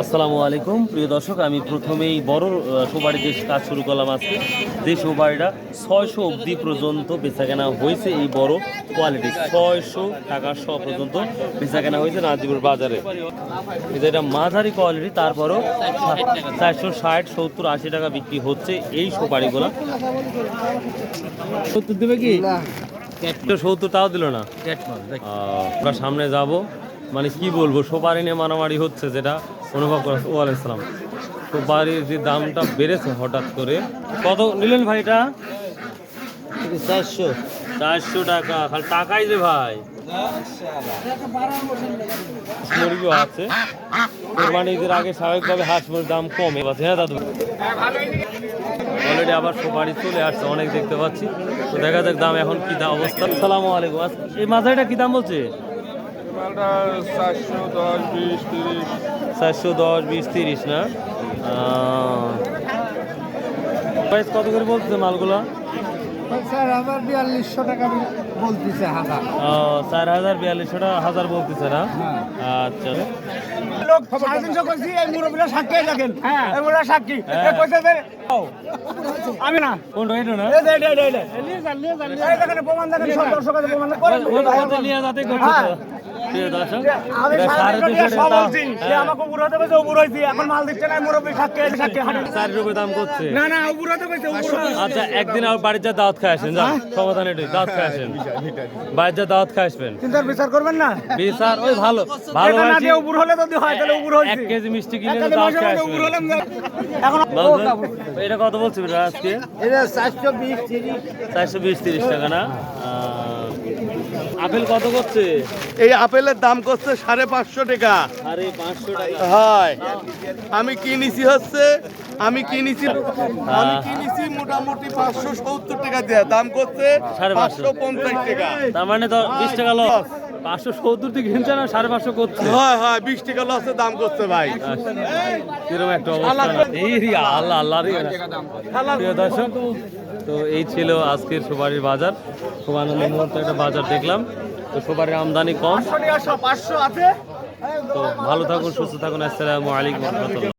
আসসালামু আলাইকুম। প্রিয় দর্শক আমি প্রথমেই বড় আহ, সুপারিতে কাজ শুরু করলাম আজকে যে সুপারিটা ছয়শো অবধি পর্যন্ত বেচা কেনা হয়েছে এই বড় কোয়ালিটি। ছয়শো টাকা শ পর্যন্ত বেচা কেনা হয়েছে নাজিপুর বাজারে। এটা মাঝারি কোয়ালিটি তারপরও চারশো ষাট সত্তর আশি টাকা বিক্রি হচ্ছে এই সুপারিগুলো সত্তর দেবে কি? সত্তর তাও দিল না? আমরা সামনে যাব। মানে কি বলব সুপারি নিয়ে মারামারি হচ্ছে যেটা। অনুভব করা ওয়াল ইসলাম সুপারির যে দামটা বেড়েছে হঠাৎ করে কত নিলেন ভাই এটা? চারশো। চারশো টাকা। খালি টাকাই যে ভাই। মুরগিও আছে। কোরবানি ঈদের আগে স্বাভাবিকভাবে হাঁস মুরগির দাম কমে। পাচ্ছে হ্যাঁ দাদু। অলরেডি আবার সুপারি চলে আসছে অনেক দেখতে পাচ্ছি। তো দেখা যাক দাম এখন কি দাম অবস্থা। সালামু আলাইকুম। এই মাথাটা কি দাম বলছে? চারশো দশ বিশ তিরিশ। চারশো দশ বিশ তিরিশ না? প্রাইস কত করে বলছে মালগুলো? স্যার আমার বিয়াল্লিশশো টাকা বলতেছে হাজার। চার হাজার বিয়াল্লিশশো টাকা হাজার বলতেছে না? আচ্ছা। লোক সাড়ে তিনশো করছি এই মুরব্বীরা সাক্ষী দেখেন। হ্যাঁ। এই মুরব্বীরা সাক্ষী। এ কইছে যে, ও, আমি না। কোন প্রমাণ দেখেন, সব দর্শক প্রমাণ। আচ্ছা একদিন আর বাড়ির যা দাওয়াত খাই আসেন সমাধান এটাই দাওয়াত খাই আসেন। বাড়ির যা দাওয়াত খাই আসবেন। কিন্তু বিচার করবেন না? বিচার ওই ভালো ভালো উপর হলে যদি হয়, তাহলে উপর হইছি। এক কেজি মিষ্টি কিনে দাওয়াত খাই আসবেন। উপর হলাম না। এখন এটা কত বলছি আজকে? এটা চারশো বিশ তিরিশ চারশো বিশ তিরিশ টাকা না? আহ, আপেল কত করছে? এই আপেলের দাম করছে সাড়ে পাঁচশো টাকা। আরে পাঁচশো টাকা। হয়। আমি কিনেছি হচ্ছে আমি কিনেছি আমি কিনেছি মোটামুটি পাঁচশো সত্তর টাকা দিয়ে। দাম করছে পাঁচশো। পঞ্চাশ টাকা। তার মানে তো বিশ টাকা লস পাঁচশো সত্তর থেকে কিনছে না সাড়ে পাঁচশো করছে? হয় হয় বিশ টাকা লসে দাম করছে ভাই। আচ্ছা, কীরকম একটা অবস্থা? আল্লাহ আল্লাহ দর্শক তো এই ছিল আজকের সুপারির বাজার। খুব আনন্দ মুহূর্তে একটা বাজার দেখলাম। তো সুপারির আমদানি কম। তো ভালো থাকুন সুস্থ থাকুন। আসসালামু আলাইকুম রহমতুল্লাহ।